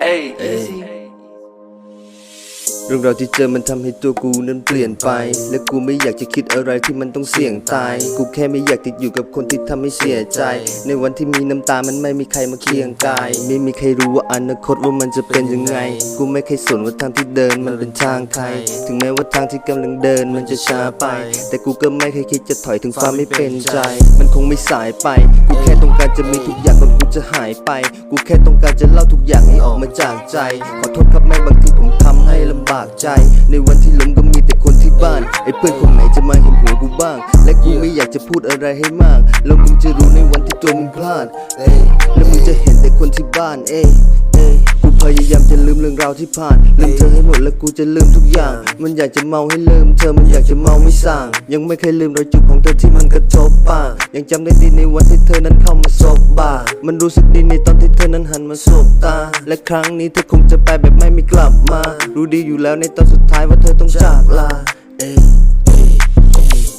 Hey, easy. เรื่องราวที่เจอมันทำให้ตัวกูนั้นเปลี่ยนไป และกูไม่อยากจะคิดอะไรที่มันต้องเสี่ยงตาย กูแค่ไม่อยากติดอยู่กับคนที่ทำให้เสียใจ ในวันที่มีน้ำตามันไม่มีใครมาเคียงกาย ไม่มีใครรู้ว่าอนาคตว่ามันจะเป็นยังไง กูไม่เคยสนว่าทางที่เดินมันเป็นทางใคร ถึงแม้ว่าทางที่กำลังเดินมันจะช้าไป แต่กูก็ไม่เคยคิดจะถอยถึงควาไม่เป็นใจ มันคงไม่สายไป กูแค่ต้องการจะมีทุกอย่างก่อนกูจะหายไป กูแค่ต้องการจะเล่าทุกอย่างให้ออกมาจากใจ ขอโทษครับแม่บางทีผ ทำให้ลำบากใจ ในวันที่ล้มก็มีแต่คนที่บ้าน ไอ้เพื่อนคนไหนจะมาเห็นหัวกูบ้าง และกูไม่อยากจะพูดอะไรให้มาก แล้วมึงจะรู้ในวันที่ตัวมึงพลาด เอ้แล้วมึงจะเห็นแต่คนที่บ้าน เอ้ยเอ้ยกูพยายามจะลืมเรื่องราวที่ผ่าน ลืมเธอให้หมดแล้วกูจะลืมทุกอย่าง มันอยากจะเมาให้ลืมเธอ มันอยากจะเมาไม่สั่งยังไม่เคยลืมรอยจุดของเธอที่มันกระทบปาก ยังจำได้ดีในวันที่เธอนั้นเข้ามาสบบ่า มันรู้สึกดีในตอนที่เธอนั้นหันมาสบตา และครั้งนี้เธอคงจะไปแบบไม่มีกลับมา รู้ดีอยู่แล้วในตอนสุดท้ายว่าเธอต้องจากลา เอ้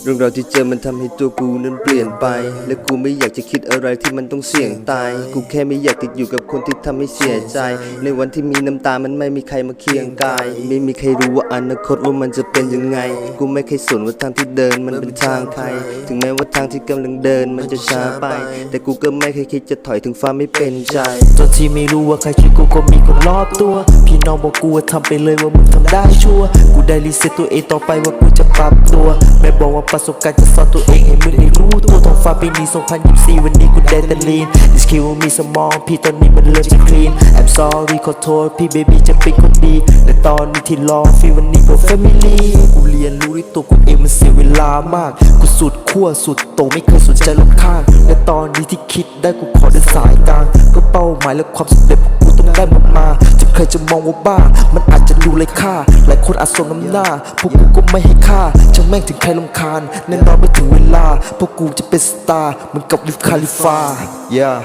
เรื่องราวที่เจอมันทำให้ตัวกูนั้นเปลี่ยนไป และกูไม่อยากจะคิดอะไรที่มันต้องเสี่ยงตาย กูแค่ไม่อยากติดอยู่กับคนที่ทำให้เสียใจ ในวันที่มีน้ำตามันไม่มีใครมาเคียงกาย ไม่มีใครรู้ว่าอนาคตว่ามันจะเป็นยังไง กูไม่เคยสนว่าทางที่เดินมันเป็นทางใคร ถึงแม้ว่าทางที่กำลังเดินมันจะช้าไป แต่กูก็ไม่เคยคิดจะถอยถึงความไม่เป็นใจตอนที่ไม่รู้ว่าใครคิดกูก็มีคนรอบตัว พี่น้องบอกกูว่าทำไปเลยว่ามึงทำได้ชัวร์กูได้รีเซ็ตตัวเองต่อไปว่ากูจะปรับตัวแม่บอกว่าประสบการณ์จะสอนตัวเองให้มึงได้รู้ตัวท้องฟ้าปีนี้2024 วันนี้กูได้แต่ลีนดิสคิวมีสมองพี่ตอนนี้มันเริ่มจะคลีน I'm sorry ขอโทษพี่เบบี้จะเป็นคนดีและตอนนี้ที่รอฟีวันนี้เพื่อ family กูเรียนรู้ด้วยตัวกูเองมันเสียเวลามาก กูสุดขั้วสุดโตไม่เคยสนใจลูกข้าง อนนี้ที่คิดได้กูขอด้วยสายตาก็เป้าหมายและความสำเร็จกูต้องได้มันมา จะใครจะมองว่าบ้า มันอาจจะดูไร้ค่า หลายคนอาจสมน้ำหน้า พวกกูก็ไม่ให้ค่าช่าแม่งถึงใครลำคาญแน่นอนไม่ถึงเวลา พวกกูจะเป็นสตาร์เหมือนกับลิฟคาลิฟา yeah